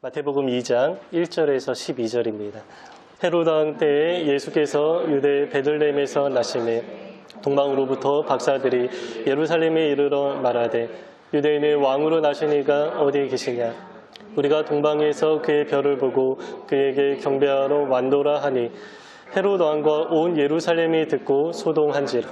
마태복음 2장 1절에서 12절입니다. 헤로드 왕 때에 예수께서 유대 베들레헴에서 나심에 동방으로부터 박사들이 예루살렘에 이르러 말하되 유대인의 왕으로 나시니가 어디에 계시냐 우리가 동방에서 그의 별을 보고 그에게 경배하러 완도라 하니 헤로드 왕과 온 예루살렘이 듣고 소동한지라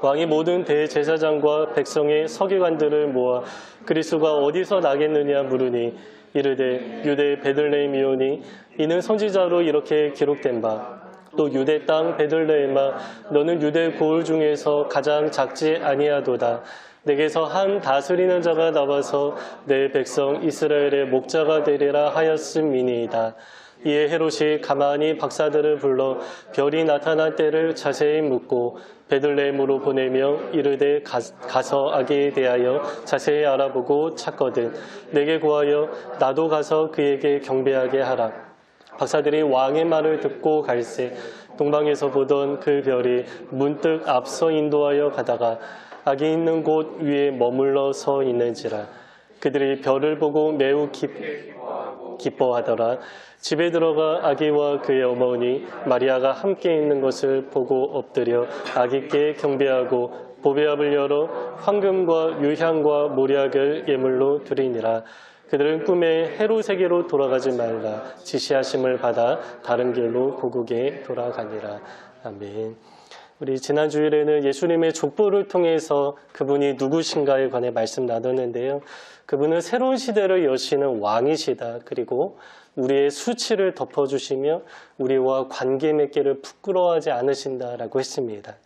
왕이 모든 대제사장과 백성의 서기관들을 모아 그리스도가 어디서 나겠느냐 물으니 이르되 유대 베들레헴이오니 이는 선지자로 이렇게 기록된 바. 또 유대 땅 베들레헴아 너는 유대 고을 중에서 가장 작지 아니하도다. 내게서 한 다스리는 자가 나와서 내 백성 이스라엘의 목자가 되리라 하였음이니이다 이에 헤롯이 가만히 박사들을 불러 별이 나타날 때를 자세히 묻고 베들레헴으로 보내며 이르되 가, 가서 아기에 대하여 자세히 알아보고 찾거든 내게 구하여 나도 가서 그에게 경배하게 하라. 박사들이 왕의 말을 듣고 갈새 동방에서 보던 그 별이 문득 앞서 인도하여 가다가 아기 있는 곳 위에 머물러 서 있는지라. 그들이 별을 보고 매우 기, 기뻐하더라. 집에 들어가 아기와 그의 어머니 마리아가 함께 있는 것을 보고 엎드려 아기께 경배하고 보배압을 열어 황금과 유향과 모략을 예물로 드리니라. 그들은 꿈에 헤로세계로 돌아가지 말라. 지시하심을 받아 다른 길로 고국에 돌아가니라. 아멘. 우리 지난 주일에는 예수님의 족보를 통해서 그분이 누구신가에 관해 말씀 나눴는데요. 그분은 새로운 시대를 여시는 왕이시다. 그리고 우리의 수치를 덮어주시며 우리와 관계 맺기를 부끄러워하지 않으신다라고 했습니다.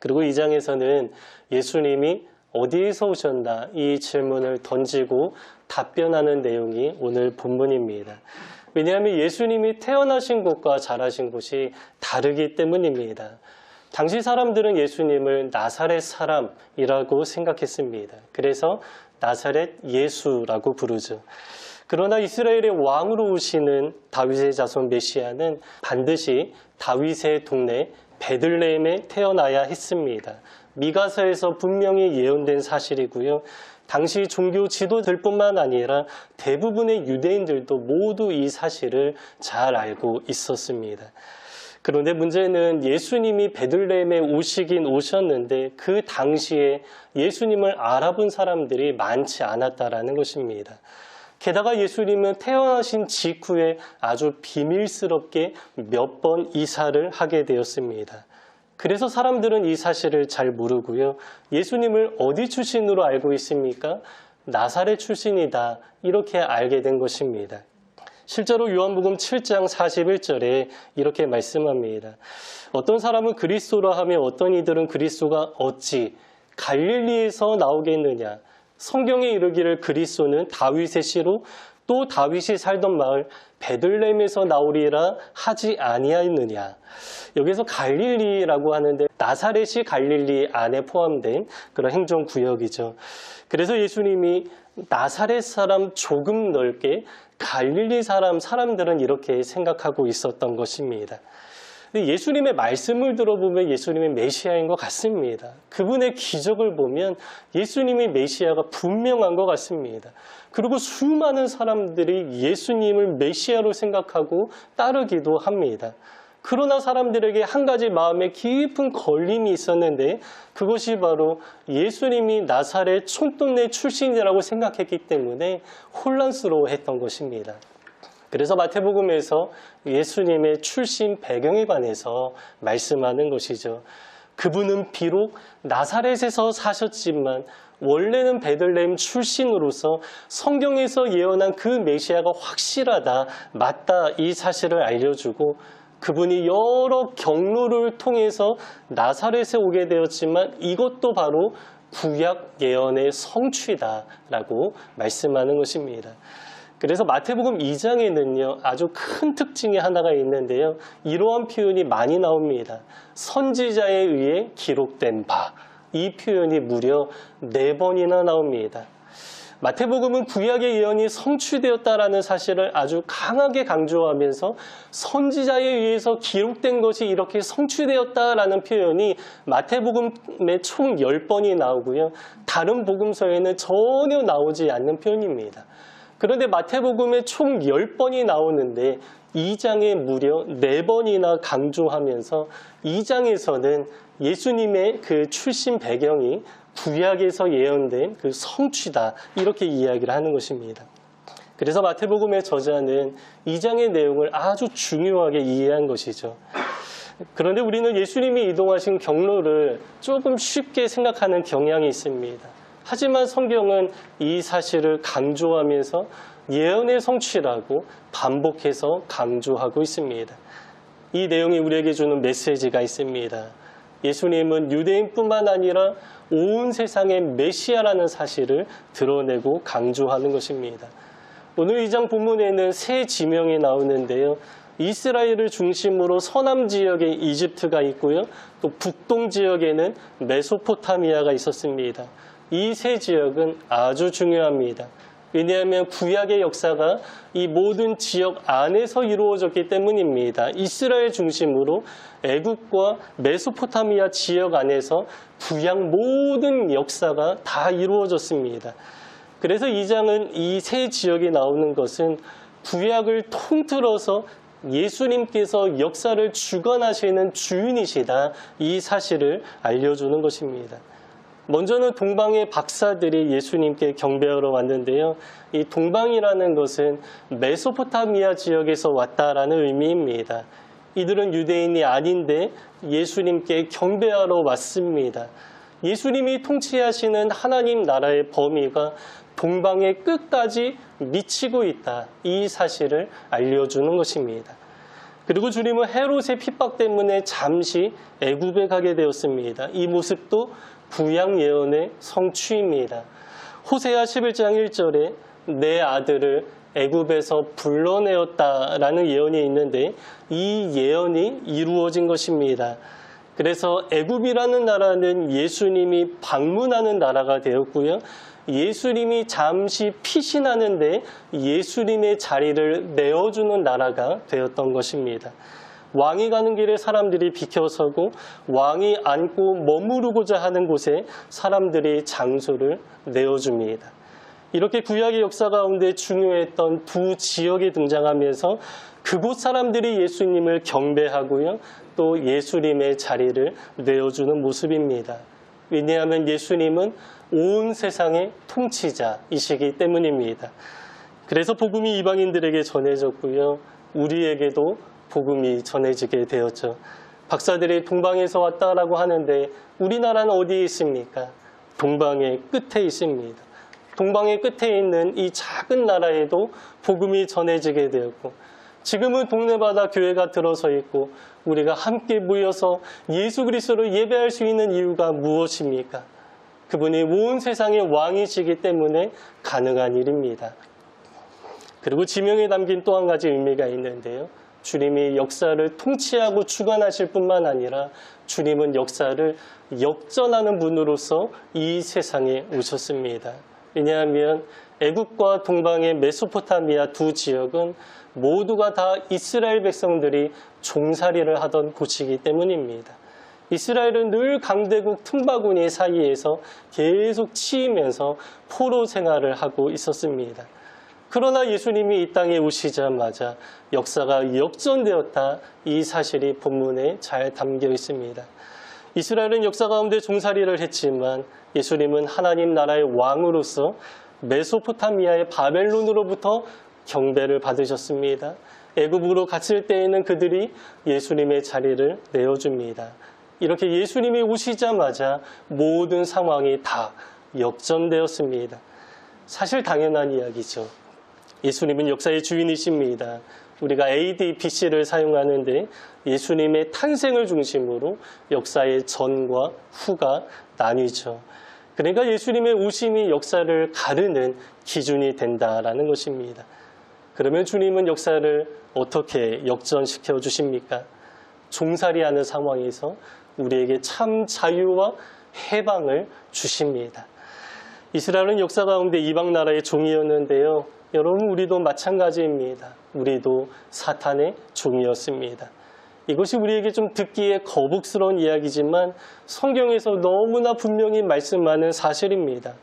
그리고 이 장에서는 예수님이 어디에서 오셨나 이 질문을 던지고 답변하는 내용이 오늘 본문입니다. 왜냐하면 예수님이 태어나신 곳과 자라신 곳이 다르기 때문입니다. 당시 사람들은 예수님을 나사렛 사람이라고 생각했습니다. 그래서 나사렛 예수라고 부르죠. 그러나 이스라엘의 왕으로 오시는 다윗의 자손 메시아는 반드시 다윗의 동네 베들레헴에 태어나야 했습니다. 미가서에서 분명히 예언된 사실이고요. 당시 종교 지도들 뿐만 아니라 대부분의 유대인들도 모두 이 사실을 잘 알고 있었습니다. 그런데 문제는 예수님이 베들레헴에 오시긴 오셨는데 그 당시에 예수님을 알아본 사람들이 많지 않았다라는 것입니다. 게다가 예수님은 태어나신 직후에 아주 비밀스럽게 몇 번 이사를 하게 되었습니다. 그래서 사람들은 이 사실을 잘 모르고요. 예수님을 어디 출신으로 알고 있습니까? 나사렛 출신이다. 이렇게 알게 된 것입니다. 실제로 요한복음 7장 41절에 이렇게 말씀합니다. 어떤 사람은 그리스도라 하며 어떤 이들은 그리스도가 어찌 갈릴리에서 나오겠느냐. 성경에 이르기를 그리스도는 다윗의 씨로 또 다윗이 살던 마을 베들렘에서 나오리라 하지 아니하였느냐. 여기서 갈릴리라고 하는데 나사렛이 갈릴리 안에 포함된 그런 행정 구역이죠. 그래서 예수님이 나사렛 사람 조금 넓게 갈릴리 사람 사람들은 이렇게 생각하고 있었던 것입니다. 예수님의 말씀을 들어보면 예수님의 메시아인 것 같습니다. 그분의 기적을 보면 예수님의 메시아가 분명한 것 같습니다. 그리고 수많은 사람들이 예수님을 메시아로 생각하고 따르기도 합니다. 그러나 사람들에게 한 가지 마음에 깊은 걸림이 있었는데 그것이 바로 예수님이 나사렛 촌동네 출신이라고 생각했기 때문에 혼란스러워했던 것입니다. 그래서 마태복음에서 예수님의 출신 배경에 관해서 말씀하는 것이죠. 그분은 비록 나사렛에서 사셨지만 원래는 베들레헴 출신으로서 성경에서 예언한 그 메시아가 확실하다, 맞다 이 사실을 알려주고 그분이 여러 경로를 통해서 나사렛에 오게 되었지만 이것도 바로 구약 예언의 성취다라고 말씀하는 것입니다. 그래서 마태복음 2장에는요, 아주 큰 특징이 하나가 있는데요. 이러한 표현이 많이 나옵니다. 선지자에 의해 기록된 바. 이 표현이 무려 네 번이나 나옵니다. 마태복음은 구약의 예언이 성취되었다라는 사실을 아주 강하게 강조하면서 선지자에 의해서 기록된 것이 이렇게 성취되었다라는 표현이 마태복음에 총 10번이 나오고요. 다른 복음서에는 전혀 나오지 않는 표현입니다. 그런데 마태복음에 총 10번이 나오는데 2장에 무려 4번이나 강조하면서 2장에서는 예수님의 그 출신 배경이 구약에서 예언된 그 성취다 이렇게 이야기를 하는 것입니다. 그래서 마태복음의 저자는 2장의 내용을 아주 중요하게 이해한 것이죠. 그런데 우리는 예수님이 이동하신 경로를 조금 쉽게 생각하는 경향이 있습니다. 하지만 성경은 이 사실을 강조하면서 예언의 성취라고 반복해서 강조하고 있습니다. 이 내용이 우리에게 주는 메시지가 있습니다. 예수님은 유대인뿐만 아니라 온 세상의 메시아라는 사실을 드러내고 강조하는 것입니다. 오늘 이 장 본문에는 세 지명이 나오는데요. 이스라엘을 중심으로 서남 지역에 이집트가 있고요. 또 북동 지역에는 메소포타미아가 있었습니다. 이 세 지역은 아주 중요합니다. 왜냐하면 구약의 역사가 이 모든 지역 안에서 이루어졌기 때문입니다. 이스라엘 중심으로 애국과 메소포타미아 지역 안에서 구약 모든 역사가 다 이루어졌습니다. 그래서 이 장은 이 세 지역이 나오는 것은 구약을 통틀어서 예수님께서 역사를 주관하시는 주인이시다 이 사실을 알려주는 것입니다. 먼저는 동방의 박사들이 예수님께 경배하러 왔는데요. 이 동방이라는 것은 메소포타미아 지역에서 왔다라는 의미입니다. 이들은 유대인이 아닌데 예수님께 경배하러 왔습니다. 예수님이 통치하시는 하나님 나라의 범위가 동방의 끝까지 미치고 있다. 이 사실을 알려주는 것입니다. 그리고 주님은 헤롯의 핍박 때문에 잠시 애굽에 가게 되었습니다. 이 모습도 구약 예언의 성취입니다. 호세아 11장 1절에 내 아들을 애굽에서 불러내었다라는 예언이 있는데 이 예언이 이루어진 것입니다. 그래서 애굽이라는 나라는 예수님이 방문하는 나라가 되었고요. 예수님이 잠시 피신하는데 예수님의 자리를 내어주는 나라가 되었던 것입니다. 왕이 가는 길에 사람들이 비켜서고 왕이 앉고 머무르고자 하는 곳에 사람들이 장소를 내어줍니다. 이렇게 구약의 역사 가운데 중요했던 두 지역이 등장하면서 그곳 사람들이 예수님을 경배하고요. 또 예수님의 자리를 내어주는 모습입니다. 왜냐하면 예수님은 온 세상의 통치자이시기 때문입니다. 그래서 복음이 이방인들에게 전해졌고요. 우리에게도 복음이 전해지게 되었죠. 박사들이 동방에서 왔다라고 하는데 우리나라는 어디에 있습니까? 동방의 끝에 있습니다. 동방의 끝에 있는 이 작은 나라에도 복음이 전해지게 되었고 지금은 동네마다 교회가 들어서 있고 우리가 함께 모여서 예수 그리스도를 예배할 수 있는 이유가 무엇입니까? 그분이 온 세상의 왕이시기 때문에 가능한 일입니다. 그리고 지명에 담긴 또 한 가지 의미가 있는데요. 주님이 역사를 통치하고 주관하실 뿐만 아니라 주님은 역사를 역전하는 분으로서 이 세상에 오셨습니다. 왜냐하면 애국과 동방의 메소포타미아 두 지역은 모두가 다 이스라엘 백성들이 종살이를 하던 곳이기 때문입니다. 이스라엘은 늘 강대국 틈바구니 사이에서 계속 치이면서 포로 생활을 하고 있었습니다. 그러나 예수님이 이 땅에 오시자마자 역사가 역전되었다. 이 사실이 본문에 잘 담겨 있습니다. 이스라엘은 역사 가운데 종살이를 했지만 예수님은 하나님 나라의 왕으로서 메소포타미아의 바벨론으로부터 경배를 받으셨습니다. 애굽으로 갔을 때에는 그들이 예수님의 자리를 내어줍니다. 이렇게 예수님이 오시자마자 모든 상황이 다 역전되었습니다. 사실 당연한 이야기죠. 예수님은 역사의 주인이십니다. 우리가 AD, BC를 사용하는데 예수님의 탄생을 중심으로 역사의 전과 후가 나뉘죠. 그러니까 예수님의 오심이 역사를 가르는 기준이 된다라는 것입니다. 그러면 주님은 역사를 어떻게 역전시켜 주십니까? 종살이하는 상황에서 우리에게 참 자유와 해방을 주십니다. 이스라엘은 역사 가운데 이방 나라의 종이었는데요. 여러분 우리도 마찬가지입니다. 우리도 사탄의 종이었습니다. 이것이 우리에게 좀 듣기에 거북스러운 이야기지만 성경에서 너무나 분명히 말씀하는 사실입니다.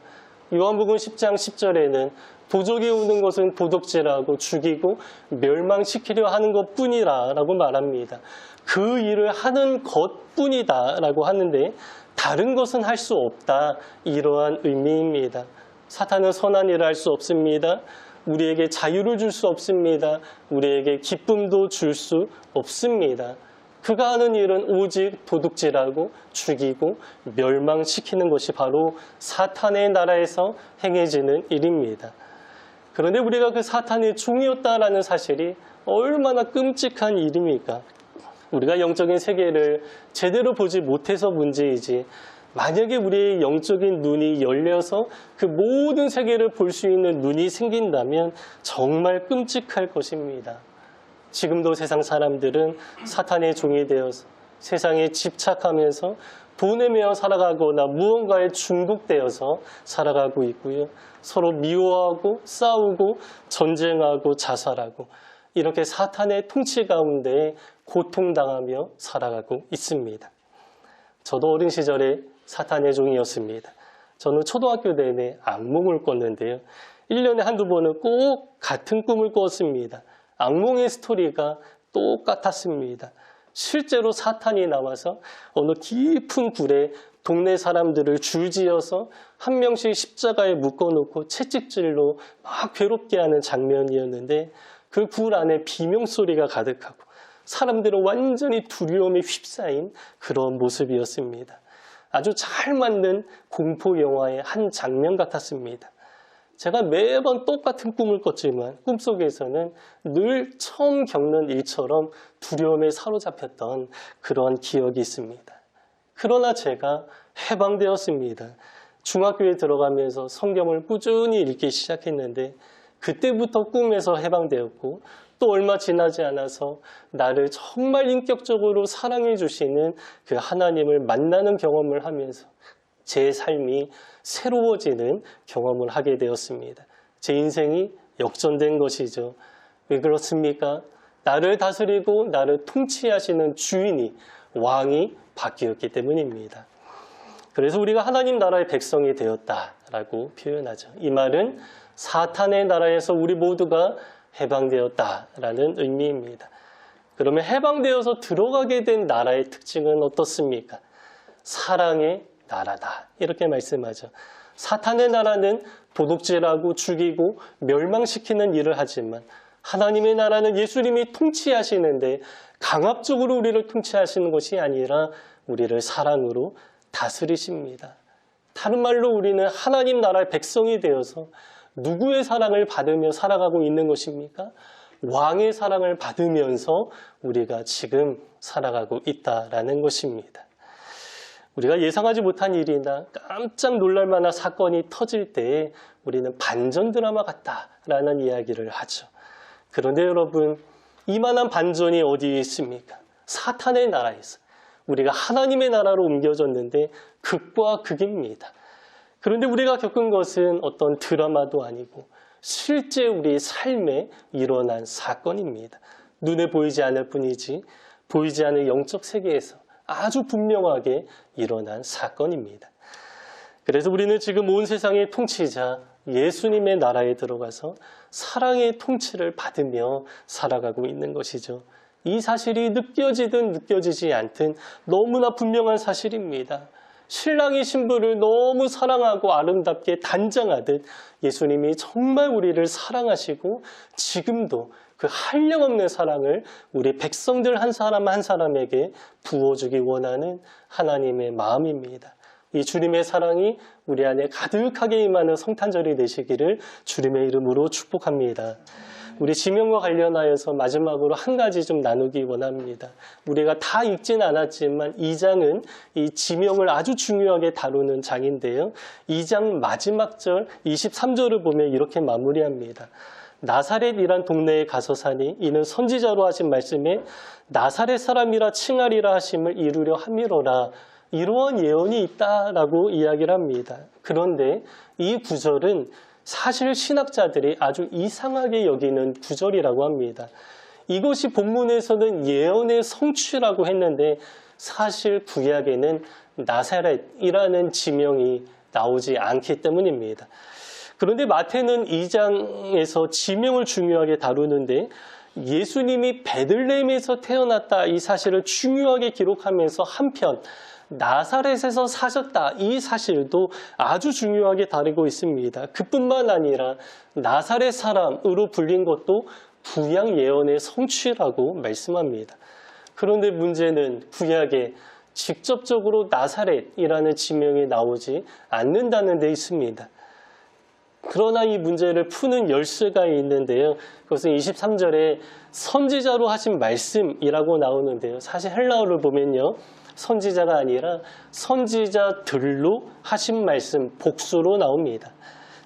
요한복음 10장 10절에는 도적이 오는 것은 도둑질하고 죽이고 멸망시키려 하는 것 뿐이라 라고 말합니다. 그 일을 하는 것 뿐이다 라고 하는데 다른 것은 할 수 없다 이러한 의미입니다. 사탄은 선한 일을 할 수 없습니다. 우리에게 자유를 줄 수 없습니다. 우리에게 기쁨도 줄 수 없습니다. 그가 하는 일은 오직 도둑질하고 죽이고 멸망시키는 것이 바로 사탄의 나라에서 행해지는 일입니다. 그런데 우리가 그 사탄의 종이었다라는 사실이 얼마나 끔찍한 일입니까? 우리가 영적인 세계를 제대로 보지 못해서 문제이지 만약에 우리의 영적인 눈이 열려서 그 모든 세계를 볼 수 있는 눈이 생긴다면 정말 끔찍할 것입니다. 지금도 세상 사람들은 사탄의 종이 되어서 세상에 집착하면서 돈에 매어 살아가거나 무언가에 중독되어서 살아가고 있고요. 서로 미워하고 싸우고 전쟁하고 자살하고 이렇게 사탄의 통치 가운데 고통당하며 살아가고 있습니다. 저도 어린 시절에 사탄의 종이었습니다. 저는 초등학교 내내 악몽을 꿨는데요. 1년에 한두 번은 꼭 같은 꿈을 꿨습니다. 악몽의 스토리가 똑같았습니다. 실제로 사탄이 나와서 어느 깊은 굴에 동네 사람들을 줄지어서 한 명씩 십자가에 묶어놓고 채찍질로 막 괴롭게 하는 장면이었는데 그 굴 안에 비명소리가 가득하고 사람들은 완전히 두려움에 휩싸인 그런 모습이었습니다. 아주 잘 맞는 공포 영화의 한 장면 같았습니다. 제가 매번 똑같은 꿈을 꿨지만 꿈속에서는 늘 처음 겪는 일처럼 두려움에 사로잡혔던 그런 기억이 있습니다. 그러나 제가 해방되었습니다. 중학교에 들어가면서 성경을 꾸준히 읽기 시작했는데 그때부터 꿈에서 해방되었고 또 얼마 지나지 않아서 나를 정말 인격적으로 사랑해 주시는 그 하나님을 만나는 경험을 하면서 제 삶이 새로워지는 경험을 하게 되었습니다. 제 인생이 역전된 것이죠. 왜 그렇습니까? 나를 다스리고 나를 통치하시는 주인이 왕이 바뀌었기 때문입니다. 그래서 우리가 하나님 나라의 백성이 되었다라고 표현하죠. 이 말은 사탄의 나라에서 우리 모두가 해방되었다라는 의미입니다. 그러면 해방되어서 들어가게 된 나라의 특징은 어떻습니까? 사랑의 나라다. 이렇게 말씀하죠. 사탄의 나라는 도둑질하고 죽이고 멸망시키는 일을 하지만 하나님의 나라는 예수님이 통치하시는데 강압적으로 우리를 통치하시는 것이 아니라 우리를 사랑으로 다스리십니다. 다른 말로 우리는 하나님 나라의 백성이 되어서 누구의 사랑을 받으며 살아가고 있는 것입니까? 왕의 사랑을 받으면서 우리가 지금 살아가고 있다라는 것입니다. 우리가 예상하지 못한 일이나 깜짝 놀랄 만한 사건이 터질 때 우리는 반전 드라마 같다라는 이야기를 하죠. 그런데 여러분, 이만한 반전이 어디에 있습니까? 사탄의 나라에서. 우리가 하나님의 나라로 옮겨졌는데 극과 극입니다. 그런데 우리가 겪은 것은 어떤 드라마도 아니고 실제 우리 삶에 일어난 사건입니다. 눈에 보이지 않을 뿐이지 보이지 않는 영적 세계에서 아주 분명하게 일어난 사건입니다. 그래서 우리는 지금 온 세상의 통치자 예수님의 나라에 들어가서 사랑의 통치를 받으며 살아가고 있는 것이죠. 이 사실이 느껴지든 느껴지지 않든 너무나 분명한 사실입니다. 신랑이 신부를 너무 사랑하고 아름답게 단장하듯 예수님이 정말 우리를 사랑하시고 지금도 그 한량없는 사랑을 우리 백성들 한 사람 한 사람에게 부어주기 원하는 하나님의 마음입니다. 이 주님의 사랑이 우리 안에 가득하게 임하는 성탄절이 되시기를 주님의 이름으로 축복합니다. 우리 지명과 관련하여서 마지막으로 한 가지 좀 나누기 원합니다. 우리가 다 읽진 않았지만 이 장은 이 지명을 아주 중요하게 다루는 장인데요. 이 장 마지막 절 23절을 보면 이렇게 마무리합니다. 나사렛이란 동네에 가서 사니 이는 선지자로 하신 말씀에 나사렛 사람이라 칭하리라 하심을 이루려 함이로라. 이러한 예언이 있다라고 이야기를 합니다. 그런데 이 구절은 사실 신학자들이 아주 이상하게 여기는 구절이라고 합니다. 이것이 본문에서는 예언의 성취라고 했는데 사실 구약에는 나사렛이라는 지명이 나오지 않기 때문입니다. 그런데 마태는 2장에서 지명을 중요하게 다루는데 예수님이 베들레헴에서 태어났다 이 사실을 중요하게 기록하면서 한편 나사렛에서 사셨다 이 사실도 아주 중요하게 다루고 있습니다. 그뿐만 아니라 나사렛 사람으로 불린 것도 구약 예언의 성취라고 말씀합니다. 그런데 문제는 구약에 직접적으로 나사렛이라는 지명이 나오지 않는다는 데 있습니다. 그러나 이 문제를 푸는 열쇠가 있는데요. 그것은 23절에 선지자로 하신 말씀이라고 나오는데요. 사실 헬라어를 보면요. 선지자가 아니라 선지자들로 하신 말씀 복수로 나옵니다.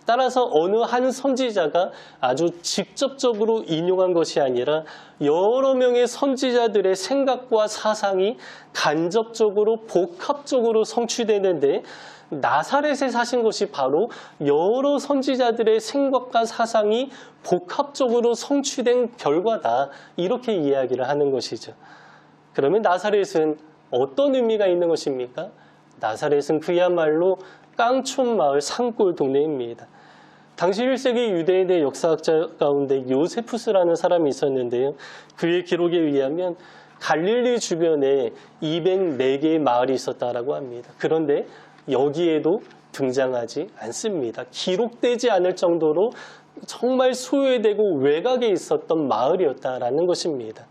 따라서 어느 한 선지자가 아주 직접적으로 인용한 것이 아니라 여러 명의 선지자들의 생각과 사상이 간접적으로 복합적으로 성취되는데 나사렛에 사신 것이 바로 여러 선지자들의 생각과 사상이 복합적으로 성취된 결과다. 이렇게 이야기를 하는 것이죠. 그러면 나사렛은 어떤 의미가 있는 것입니까? 나사렛은 그야말로 깡촌 마을 산골 동네입니다. 당시 1세기 유대인의 역사학자 가운데 요세푸스라는 사람이 있었는데요. 그의 기록에 의하면 갈릴리 주변에 204개의 마을이 있었다라고 합니다. 그런데 여기에도 등장하지 않습니다. 기록되지 않을 정도로 정말 소외되고 외곽에 있었던 마을이었다라는 것입니다.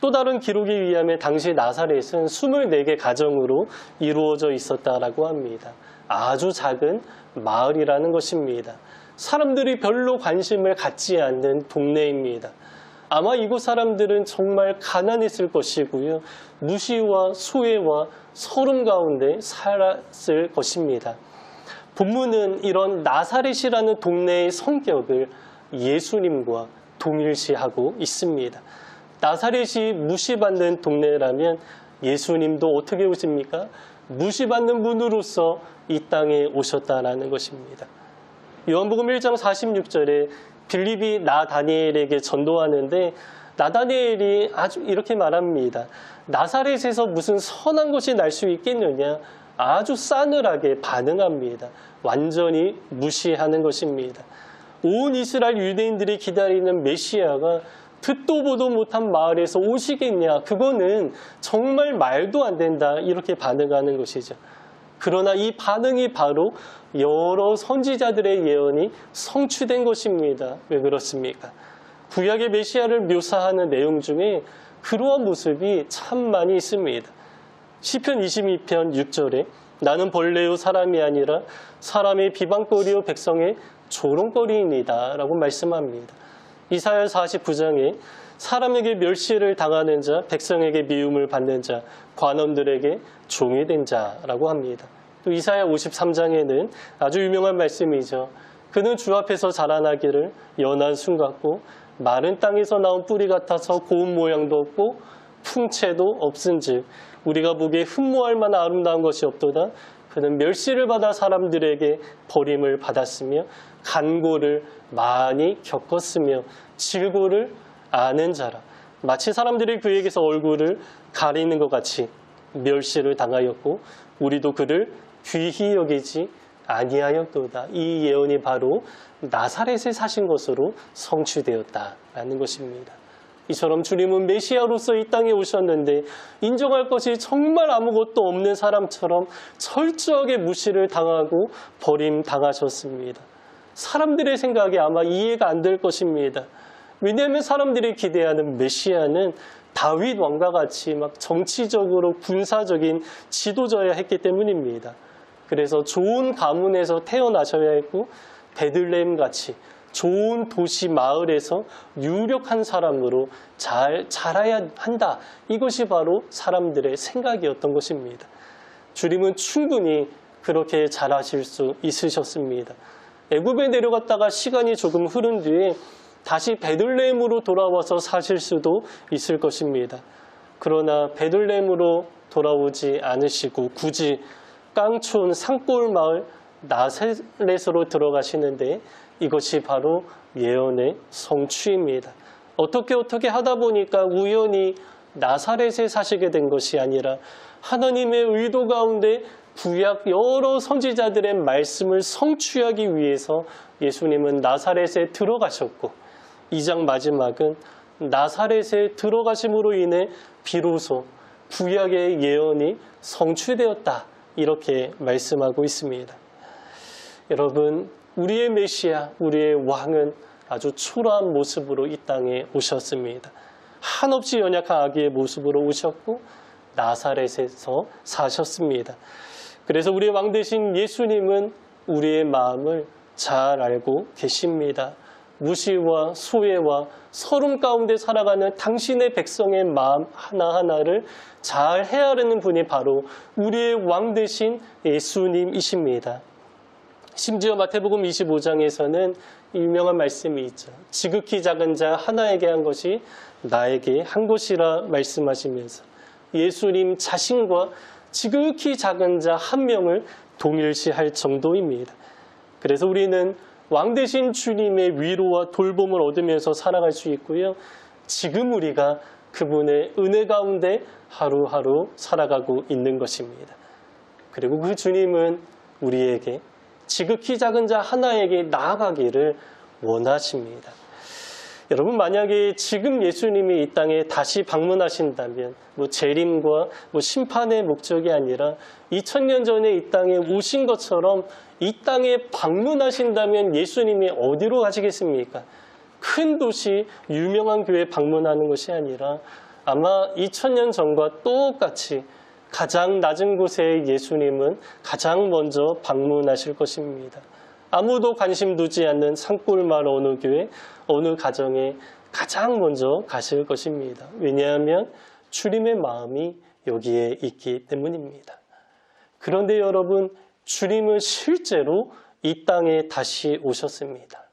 또 다른 기록에 의하면 당시 나사렛은 24개 가정으로 이루어져 있었다라고 합니다. 아주 작은 마을이라는 것입니다. 사람들이 별로 관심을 갖지 않는 동네입니다. 아마 이곳 사람들은 정말 가난했을 것이고요. 무시와 소외와 서름 가운데 살았을 것입니다. 본문은 이런 나사렛이라는 동네의 성격을 예수님과 동일시하고 있습니다. 나사렛이 무시받는 동네라면 예수님도 어떻게 오십니까? 무시받는 분으로서 이 땅에 오셨다라는 것입니다. 요한복음 1장 46절에 빌립이 나 다니엘에게 전도하는데 나다니엘이 아주 이렇게 말합니다. 나사렛에서 무슨 선한 것이 날 수 있겠느냐? 아주 싸늘하게 반응합니다. 완전히 무시하는 것입니다. 온 이스라엘 유대인들이 기다리는 메시아가 듣도 보도 못한 마을에서 오시겠냐? 그거는 정말 말도 안 된다. 이렇게 반응하는 것이죠. 그러나 이 반응이 바로 여러 선지자들의 예언이 성취된 것입니다. 왜 그렇습니까? 구약의 메시아를 묘사하는 내용 중에 그러한 모습이 참 많이 있습니다. 시편 22편 6절에 나는 벌레요 사람이 아니라 사람의 비방거리요 백성의 조롱거리입니다. 라고 말씀합니다. 이사야 49장에 사람에게 멸시를 당하는 자, 백성에게 미움을 받는 자, 관원들에게 종이 된 자라고 합니다. 또 이사야 53장에는 아주 유명한 말씀이죠. 그는 주 앞에서 자라나기를 연한 순 같고 마른 땅에서 나온 뿌리 같아서 고운 모양도 없고 풍채도 없은즉 우리가 보기에 흠모할 만한 아름다운 것이 없도다. 그는 멸시를 받아 사람들에게 버림을 받았으며 간고를 많이 겪었으며 질고를 아는 자라. 마치 사람들이 그에게서 얼굴을 가리는 것 같이 멸시를 당하였고 우리도 그를 귀히 여기지 아니하였도다. 이 예언이 바로 나사렛에 사신 것으로 성취되었다라는 것입니다. 이처럼 주님은 메시아로서 이 땅에 오셨는데 인정할 것이 정말 아무것도 없는 사람처럼 철저하게 무시를 당하고 버림 당하셨습니다. 사람들의 생각이 아마 이해가 안 될 것입니다. 왜냐하면 사람들이 기대하는 메시아는 다윗 왕과 같이 막 정치적으로 군사적인 지도자야 했기 때문입니다. 그래서 좋은 가문에서 태어나셔야 했고 베들레헴 같이 좋은 도시 마을에서 유력한 사람으로 잘 자라야 한다. 이것이 바로 사람들의 생각이었던 것입니다. 주님은 충분히 그렇게 잘하실 수 있으셨습니다. 애굽에 내려갔다가 시간이 조금 흐른 뒤에 다시 베들레헴으로 돌아와서 사실 수도 있을 것입니다. 그러나 베들레헴으로 돌아오지 않으시고 굳이 깡촌 산골 마을 나사렛으로 들어가시는데 이것이 바로 예언의 성취입니다. 어떻게 어떻게 하다 보니까 우연히 나사렛에 사시게 된 것이 아니라 하나님의 의도 가운데 구약 여러 선지자들의 말씀을 성취하기 위해서 예수님은 나사렛에 들어가셨고 이 장 마지막은 나사렛에 들어가심으로 인해 비로소 구약의 예언이 성취되었다. 이렇게 말씀하고 있습니다. 여러분, 우리의 메시아, 우리의 왕은 아주 초라한 모습으로 이 땅에 오셨습니다. 한없이 연약한 아기의 모습으로 오셨고 나사렛에서 사셨습니다. 그래서 우리의 왕 되신 예수님은 우리의 마음을 잘 알고 계십니다. 무시와 소외와 서름 가운데 살아가는 당신의 백성의 마음 하나하나를 잘 헤아리는 분이 바로 우리의 왕 되신 예수님이십니다. 심지어 마태복음 25장에서는 유명한 말씀이 있죠. 지극히 작은 자 하나에게 한 것이 나에게 한 것이라 말씀하시면서 예수님 자신과 지극히 작은 자 한 명을 동일시할 정도입니다. 그래서 우리는 왕 대신 주님의 위로와 돌봄을 얻으면서 살아갈 수 있고요. 지금 우리가 그분의 은혜 가운데 하루하루 살아가고 있는 것입니다. 그리고 그 주님은 우리에게 지극히 작은 자 하나에게 나아가기를 원하십니다. 여러분 만약에 지금 예수님이 이 땅에 다시 방문하신다면 뭐 재림과 뭐 심판의 목적이 아니라 2000년 전에 이 땅에 오신 것처럼 이 땅에 방문하신다면 예수님이 어디로 가시겠습니까? 큰 도시 유명한 교회 방문하는 것이 아니라 아마 2000년 전과 똑같이 가장 낮은 곳에 예수님은 가장 먼저 방문하실 것입니다. 아무도 관심 두지 않는 산골마을 어느 교회, 어느 가정에 가장 먼저 가실 것입니다. 왜냐하면 주님의 마음이 여기에 있기 때문입니다. 그런데 여러분, 주님은 실제로 이 땅에 다시 오셨습니다.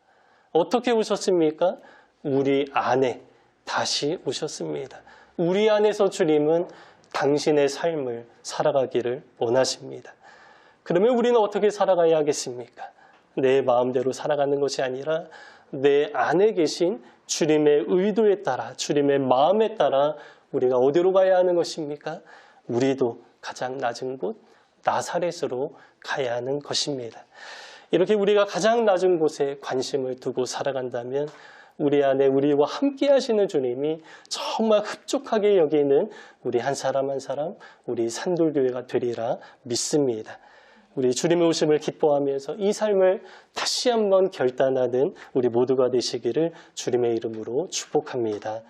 어떻게 오셨습니까? 우리 안에 다시 오셨습니다. 우리 안에서 주님은 당신의 삶을 살아가기를 원하십니다. 그러면 우리는 어떻게 살아가야 하겠습니까? 내 마음대로 살아가는 것이 아니라 내 안에 계신 주님의 의도에 따라, 주님의 마음에 따라 우리가 어디로 가야 하는 것입니까? 우리도 가장 낮은 곳, 나사렛으로 가야 하는 것입니다. 이렇게 우리가 가장 낮은 곳에 관심을 두고 살아간다면 우리 안에 우리와 함께 하시는 주님이 정말 흡족하게 여기는 우리 한 사람 한 사람, 우리 산돌교회가 되리라 믿습니다. 우리 주님의 오심을 기뻐하면서 이 삶을 다시 한번 결단하는 우리 모두가 되시기를 주님의 이름으로 축복합니다.